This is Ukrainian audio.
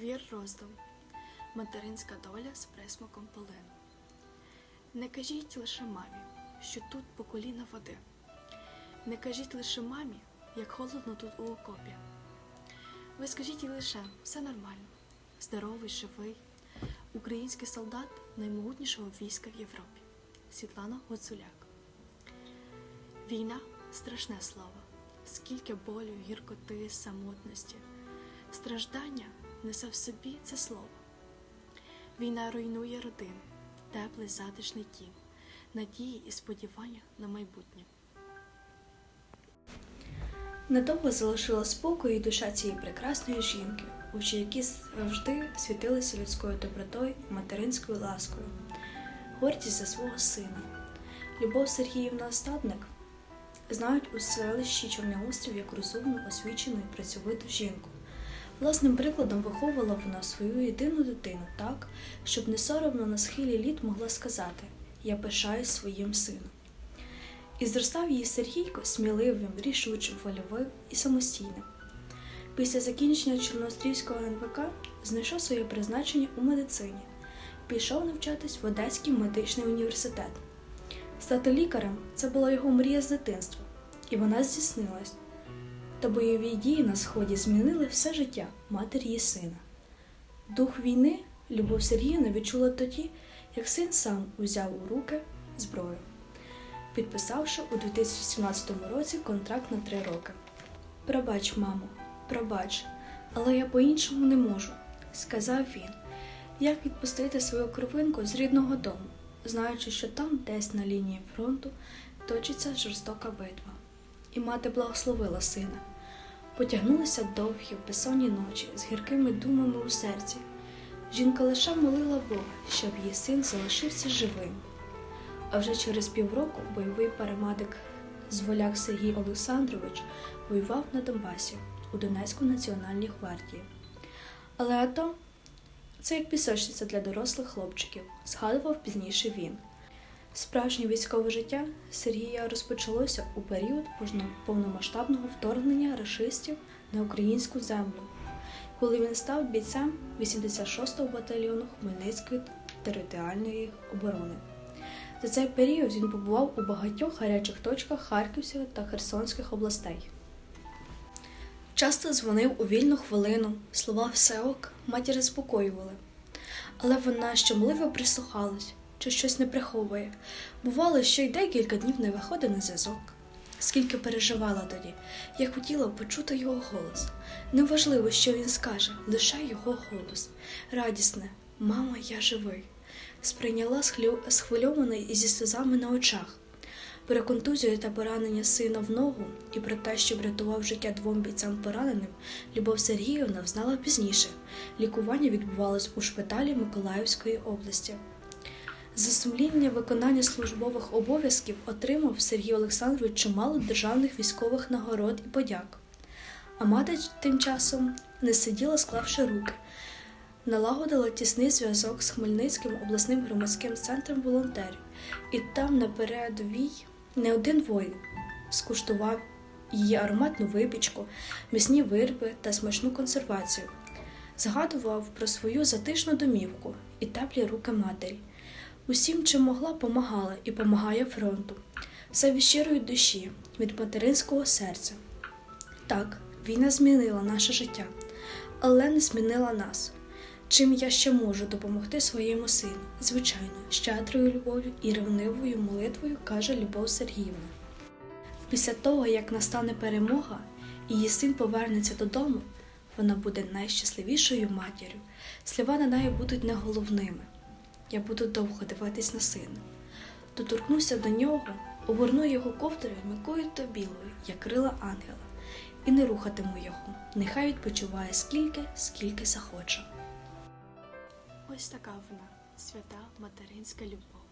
Твір роздум. Материнська доля з присмаком полину. Не кажіть лише мамі, що тут по коліна води. Не кажіть лише мамі, як холодно тут у окопі. Ви скажіть їй лише все нормально, здоровий, живий, український солдат наймогутнішого війська в Європі. Світлана Гуцуляк. Війна страшне слово, скільки болю, гіркоти, самотності. Страждання несе в собі це слово. Війна руйнує родину, теплий затишний дім, надії і сподівання на майбутнє. Недовго залишила спокою і душа цієї прекрасної жінки, очі які завжди світилися людською добротою і материнською ласкою, гордість за свого сина. Любов Сергіївна Остадник знають у селищі Чорний острів як розумну, освічену і працьовиту жінку. Власним прикладом виховувала вона свою єдину дитину так, щоб не соромно на схилі літ могла сказати Я пишаюсь своїм сином. І зростав її Сергійко сміливим, рішучим, вольовим і самостійним. Після закінчення Чорноострівського НВК знайшов своє призначення у медицині, пішов навчатись в Одеський медичний університет. Стати лікарем це була його мрія з дитинства, і вона здійснилась. Та бойові дії на сході змінили все життя матері і сина. Дух війни Любов Сергіївна відчула тоді, як син сам узяв у руки зброю підписавши у 2017 році контракт на три роки. Пробач, мамо, пробач, але я по-іншому не можу, сказав він. Як відпустити свою кровинку з рідного дому, знаючи, що там, десь на лінії фронту, точиться жорстока битва. І мати благословила сина. Потягнулися довгі, безсонні ночі з гіркими думами у серці. Жінка лише молила Бога, щоб її син залишився живим. А вже через півроку бойовий парамедик Зволяк Сергій Олександрович воював на Донбасі у Донецьку національній гвардії. Але АТО це як пісочниця для дорослих хлопчиків, згадував пізніше він. Справжнє військове життя Сергія розпочалося у період повномасштабного вторгнення рашистів на українську землю, коли він став бійцем 86-го батальйону Хмельницької територіальної оборони. За цей період він побував у багатьох гарячих точках Харківської та Херсонських областей. Часто дзвонив у вільну хвилину, слова все ок матір заспокоювали. Але вона щемливо прислухалась, чи щось не приховує. Бувало, що й декілька днів не виходив на зв'язок. Скільки переживала тоді, я хотіла почути його голос. Неважливо, що він скаже, лише його голос. Радісне, мама, я живий сприйняла схвильована і зі сльозами на очах. Про контузію та поранення сина в ногу і про те, що врятував життя двом бійцям пораненим, Любов Сергіївна взнала пізніше. Лікування відбувалось у шпиталі Миколаївської області. За сумління виконання службових обов'язків отримав Сергій Олександрович чимало державних військових нагород і подяк. А мати тим часом не сиділа, склавши руки налагодила тісний зв'язок з Хмельницьким обласним громадським центром волонтерів, і там на передовій не один воїн скуштував її ароматну випічку, м'ясні вирби та смачну консервацію. Згадував про свою затишну домівку і теплі руки матері. Усім, чим могла, помагала і помагає фронту, все від щирої душі, від материнського серця. Так, війна змінила наше життя, але не змінила нас. Чим я ще можу допомогти своєму сину? Звичайно, щедрою любов'ю і ревнивою молитвою, каже Любов Сергіївна. Після того, як настане перемога, її син повернеться додому, вона буде найщасливішою матір'ю. Слова на неї будуть не головними. Я буду довго дивитись на сина. Доторкнуся до нього, огорну його ковдрою м'якою та білою, як крила ангела, і не рухатиму його. Нехай відпочиває скільки, скільки захоче. Ось така вона, свята материнська любов.